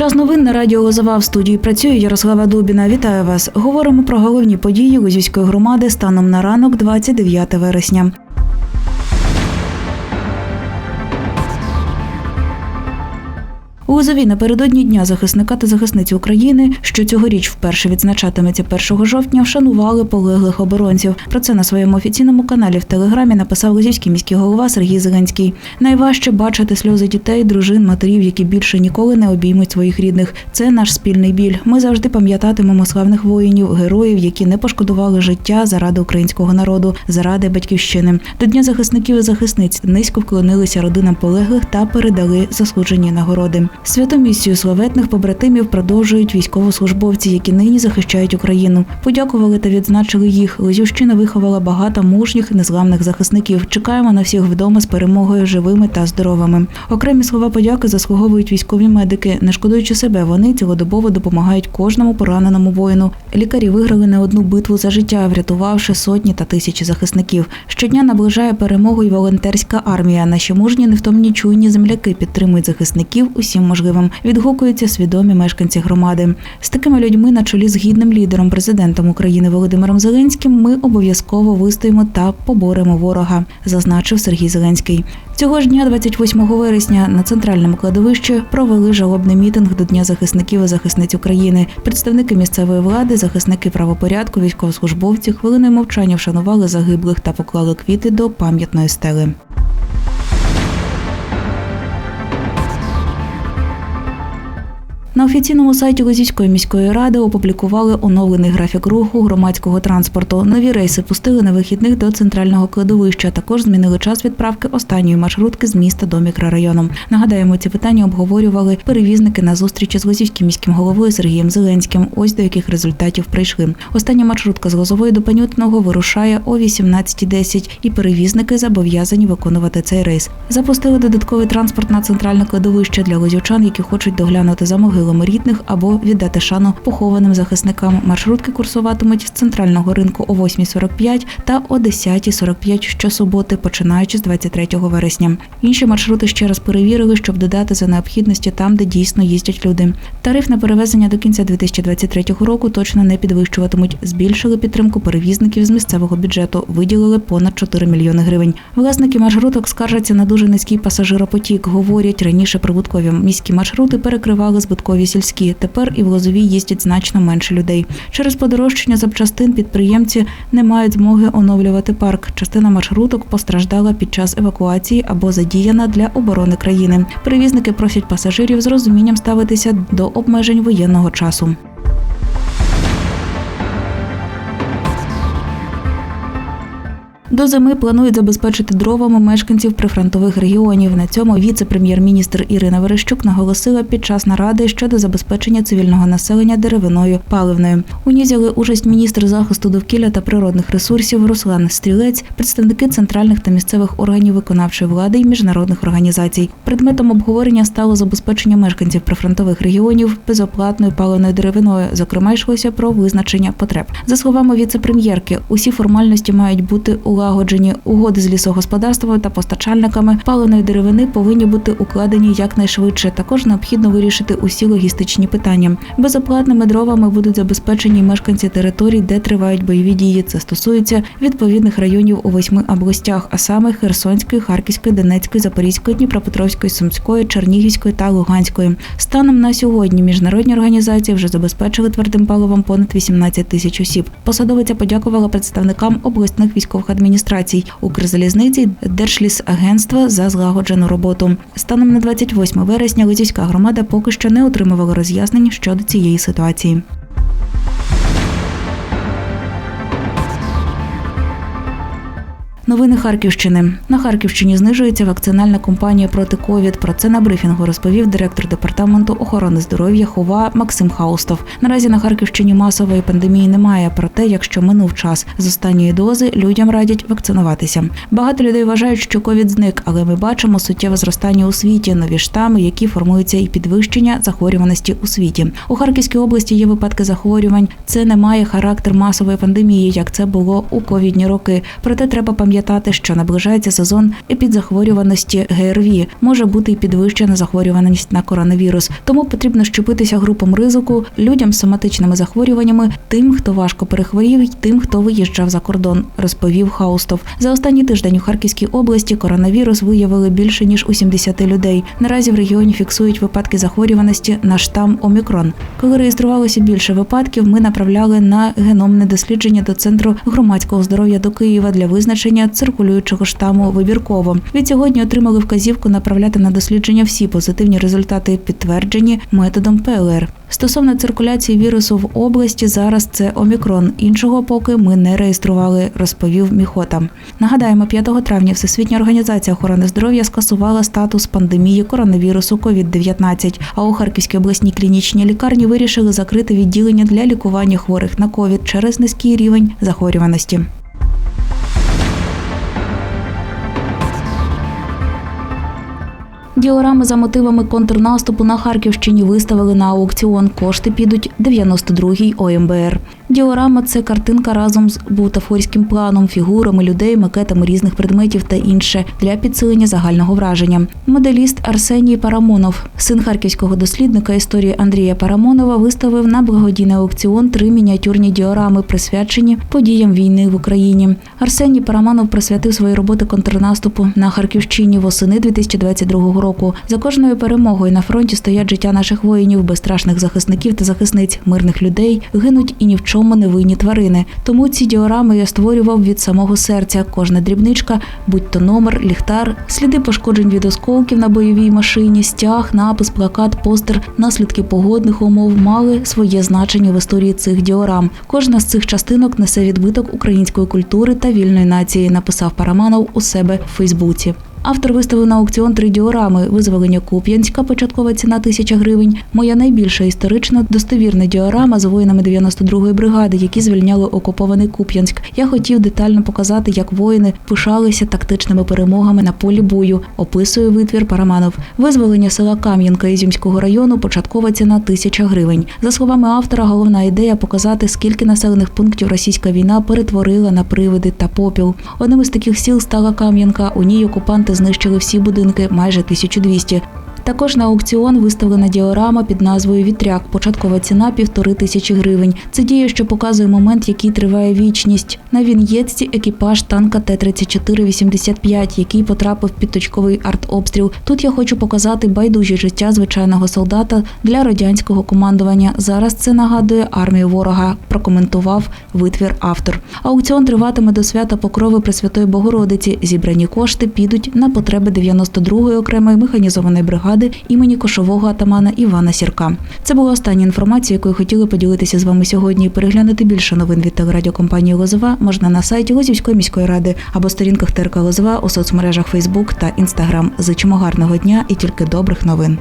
Час новин на радіо Лозова в студії працює Ярослава Дубіна. Вітаю вас. Говоримо про головні події Лозівської громади станом на ранок 29 вересня. У Лозові напередодні Дня захисника та захисниці України, що цьогоріч вперше відзначатиметься 1 жовтня, вшанували полеглих оборонців. Про це на своєму офіційному каналі в Телеграмі написав Лозівський міський голова Сергій Зеленський. Найважче бачити сльози дітей, дружин, матерів, які більше ніколи не обіймуть своїх рідних. Це наш спільний біль. Ми завжди пам'ятатимемо славних воїнів, героїв, які не пошкодували життя заради українського народу, заради батьківщини. До Дня захисників і захисниць низько вклонилися родинам полеглих та передали заслужені нагороди. Святу місію славетних побратимів продовжують військовослужбовці, які нині захищають Україну. Подякували та відзначили їх. Лозівщина виховала багато мужніх незламних захисників. Чекаємо на всіх вдома з перемогою живими та здоровими. Окремі слова подяки заслуговують військові медики. Не шкодуючи себе, вони цілодобово допомагають кожному пораненому воїну. Лікарі виграли не одну битву за життя, врятувавши сотні та тисячі захисників. Щодня наближає перемогу й волонтерська армія. Наші мужні невтомні чуйні земляки підтримують захисників усім можливим. Відгукуються свідомі мешканці громади. З такими людьми на чолі з гідним лідером, президентом України Володимиром Зеленським, ми обов'язково вистоїмо та поборемо ворога, зазначив Сергій Зеленський. Цього ж дня, 28 вересня, на центральному кладовищі провели жалобний мітинг до Дня захисників і захисниць України. Представники місцевої влади, захисники правопорядку, військовослужбовці хвилиною мовчання вшанували загиблих та поклали квіти до пам'ятної стели. На офіційному сайті Лозівської міської ради опублікували оновлений графік руху громадського транспорту. Нові рейси пустили на вихідних до центрального кладовища. Також змінили час відправки останньої маршрутки з міста до мікрорайону. Нагадаємо, ці питання обговорювали перевізники на зустрічі з Лозівським міським головою Сергієм Зеленським. Ось до яких результатів прийшли. Остання маршрутка з Лозової до Панютного вирушає о 18.10 і перевізники зобов'язані виконувати цей рейс. Запустили додатковий транспорт на центральне кладовище для лозівчан, які хочуть доглянути за могилами рідних або віддати шану похованим захисникам. Маршрутки курсуватимуть з центрального ринку о 8.45 та о 10.45 щосуботи, починаючи з 23 вересня. Інші маршрути ще раз перевірили, щоб додати за необхідності там, де дійсно їздять люди. Тариф на перевезення до кінця 2023 року точно не підвищуватимуть. Збільшили підтримку перевізників з місцевого бюджету, виділили понад 4 мільйони гривень. Власники маршруток скаржаться на дуже низький пасажиропотік. Говорять, раніше прибуткові міські маршрути перекривали збиткові сільські. Тепер і в Лозовій їздять значно менше людей. Через подорожчання запчастин підприємці не мають змоги оновлювати парк. Частина маршруток постраждала під час евакуації або задіяна для оборони країни. Перевізники просять пасажирів з розумінням ставитися до обмежень воєнного часу. До зими планують забезпечити дровами мешканців прифронтових регіонів. На цьому віце-прем'єр-міністр Ірина Верещук наголосила під час наради щодо забезпечення цивільного населення деревиною паливною. У ній взяли участь міністр захисту довкілля та природних ресурсів Руслан Стрілець, представники центральних та місцевих органів виконавчої влади і міжнародних організацій. Предметом обговорення стало забезпечення мешканців прифронтових регіонів безоплатною паливною деревиною. Зокрема, йшлося про визначення потреб. За словами віце-прем'єрки, усі формальності мають бути улагоджені. Угоди з лісогосподарством та постачальниками паливної деревини повинні бути укладені якнайшвидше. Також необхідно вирішити усі логістичні питання. Безоплатними дровами будуть забезпечені мешканці територій, де тривають бойові дії. Це стосується відповідних районів у восьми областях, а саме Херсонської, Харківської, Донецької, Запорізької, Дніпропетровської, Сумської, Чернігівської та Луганської. Станом на сьогодні міжнародні організації вже забезпечили твердим паливом понад 18 тисяч осіб. Посадовиця подякувала представникам обласних військових адміністрацій, Укрзалізниці, Держлісагентства за злагоджену роботу. Станом на 28 вересня Лизівська громада поки що не отримувала роз'яснень щодо цієї ситуації. Новини Харківщини на Харківщині знижується вакцинальна кампанія проти ковід. Про це на брифінгу розповів директор департаменту охорони здоров'я Хова Максим Хаустов. Наразі на Харківщині масової пандемії немає. Проте, якщо минув час з останньої дози, людям радять вакцинуватися. Багато людей вважають, що ковід зник, але ми бачимо суттєве зростання у світі, нові штами, які формуються, і підвищення захворюваності у світі. У Харківській області є випадки захворювань. Це не має характер масової пандемії, як це було у ковідні роки. Проте треба пам'ятати пам'ятати, що наближається сезон епідзахворюваності ГРВІ. Може бути і підвищена захворюваність на коронавірус. Тому потрібно щепитися групам ризику, людям з соматичними захворюваннями, тим, хто важко перехворів, і тим, хто виїжджав за кордон, розповів Хаустов. За останній тиждень у Харківській області коронавірус виявили більше ніж у 70 людей. Наразі в регіоні фіксують випадки захворюваності на штам Омікрон. Коли реєструвалося більше випадків, ми направляли на геномне дослідження до центру громадського здоров'я до Києва для визначення циркулюючого штаму вибірково. Від сьогодні отримали вказівку направляти на дослідження всі позитивні результати, підтверджені методом ПЛР. Стосовно циркуляції вірусу в області, зараз це омікрон. Іншого поки ми не реєстрували, розповів Міхота. Нагадаємо, 5 травня Всесвітня організація охорони здоров'я скасувала статус пандемії коронавірусу COVID-19, А у Харківській обласній клінічній лікарні вирішили закрити відділення для лікування хворих на ковід через низький рівень захворюваності. Діорами за мотивами контрнаступу на Харківщині виставили на аукціон. Кошти підуть 92-й ОМБР. Діорама це картинка разом з бутафорським планом, фігурами людей, макетами різних предметів та інше для підсилення загального враження. Моделіст Арсеній Парамонов, син харківського дослідника історії Андрія Парамонова, виставив на благодійний аукціон три мініатюрні діорами, присвячені подіям війни в Україні. Арсеній Парамонов присвятив свої роботи контрнаступу на Харківщині восени 2022 року. За кожною перемогою на фронті стоять життя наших воїнів, безстрашних захисників та захисниць, мирних людей, гинуть і ні в чому не винні тварини. Тому ці діорами я створював від самого серця. Кожна дрібничка, будь то номер, ліхтар, сліди пошкоджень від осколків на бойовій машині, стяг, напис, плакат, постер, наслідки погодних умов мали своє значення в історії цих діорам. Кожна з цих частинок несе відбиток української культури та вільної нації, написав Параманов у себе в Фейсбуці. Автор виставив на аукціон три діорами: визволення Куп'янська, початкова ціна тисяча гривень. Моя найбільша історична достовірна діорама з воїнами 92-ї бригади, які звільняли окупований Куп'янськ. Я хотів детально показати, як воїни пишалися тактичними перемогами на полі бою. Описує витвір Параманов. Визволення села Кам'янка Ізюмського району. Початкова ціна тисяча гривень. За словами автора, головна ідея показати, скільки населених пунктів російська війна перетворила на привиди та попіл. Одним із таких сіл стала Кам'янка. У ній окупанти знищили всі будинки, майже 1200. Також на аукціон виставлена діорама під назвою Вітряк. Початкова ціна півтори тисячі гривень. Це дія, що показує момент, який триває вічність. На він'єтці екіпаж танка Т-34-85, який потрапив під точковий артобстріл. Тут я хочу показати байдужі життя звичайного солдата для радянського командування. Зараз це нагадує армію ворога. Прокоментував витвір автор. Аукціон триватиме до свята Покрови Пресвятої Богородиці. Зібрані кошти підуть на потреби 92-ї окремої механізованої бригади імені кошового атамана Івана Сірка. Це була остання інформація, якою хотіли поділитися з вами сьогодні. Переглянути більше новин від телерадіокомпанії Лозова можна на сайті Лозівської міської ради або сторінках ТРК Лозова у соцмережах Фейсбук та Інстаграм. Зичимо гарного дня і тільки добрих новин.